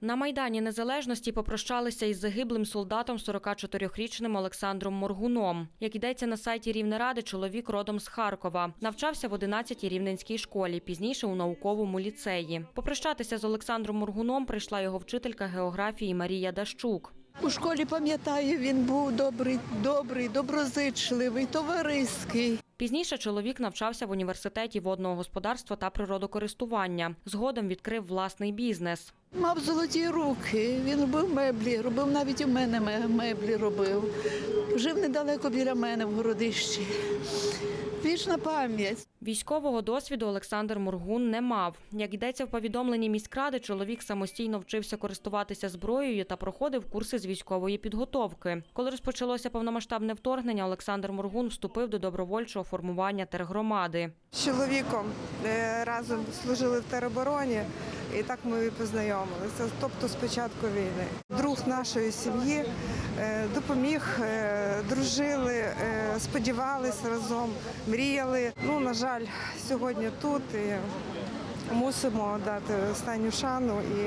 На Майдані Незалежності попрощалися із загиблим солдатом 44-річним Олександром Моргуном. Як йдеться на сайті Рівнеради, чоловік родом з Харкова. Навчався в 11-й рівненській школі, пізніше у науковому ліцеї. Попрощатися з Олександром Моргуном прийшла його вчителька географії Марія Дащук. У школі пам'ятаю, він був добрий, добрий, доброзичливий, товариський. Пізніше чоловік навчався в університеті водного господарства та природокористування. Згодом відкрив власний бізнес. Мав золоті руки, він робив меблі, робив навіть у мене меблі робив. Жив недалеко біля мене в городищі. Вічна пам'ять. Військового досвіду Олександр Моргун не мав. Як йдеться в повідомленні міськради, чоловік самостійно вчився користуватися зброєю та проходив курси з військової підготовки. Коли розпочалося повномасштабне вторгнення, Олександр Моргун вступив до добровольчого формування тергромади. З чоловіком е, разом служили в теробороні, і так ми і познайомилися. Тобто з початку війни. Друг нашої сім'ї е, допоміг, е, дружили, е, сподівалися разом, мріяли. Ну, на жаль, сьогодні тут і мусимо дати останню шану, і,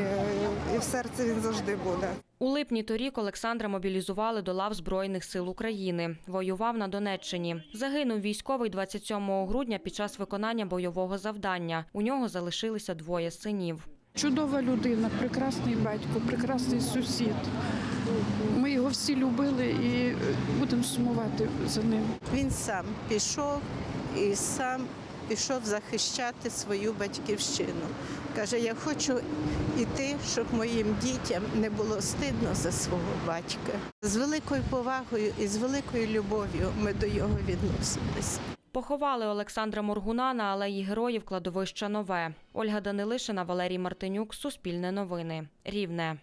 і в серці він завжди буде. У липні торік Олександра мобілізували до лав Збройних сил України. Воював на Донеччині. Загинув військовий 27 грудня під час виконання бойового завдання. У нього залишилися двоє синів. Чудова людина, прекрасний батько, прекрасний сусід. Ми його всі любили і е, будемо сумувати за ним. Він сам пішов і сам пішов захищати свою батьківщину. Каже, я хочу йти, щоб моїм дітям не було стидно за свого батька. З великою повагою і з великою любов'ю ми до його відносились. Поховали Олександра Моргуна на алеї героїв кладовища Нове. Ольга Данилишина, Валерій Мартинюк, Суспільне новини. Рівне.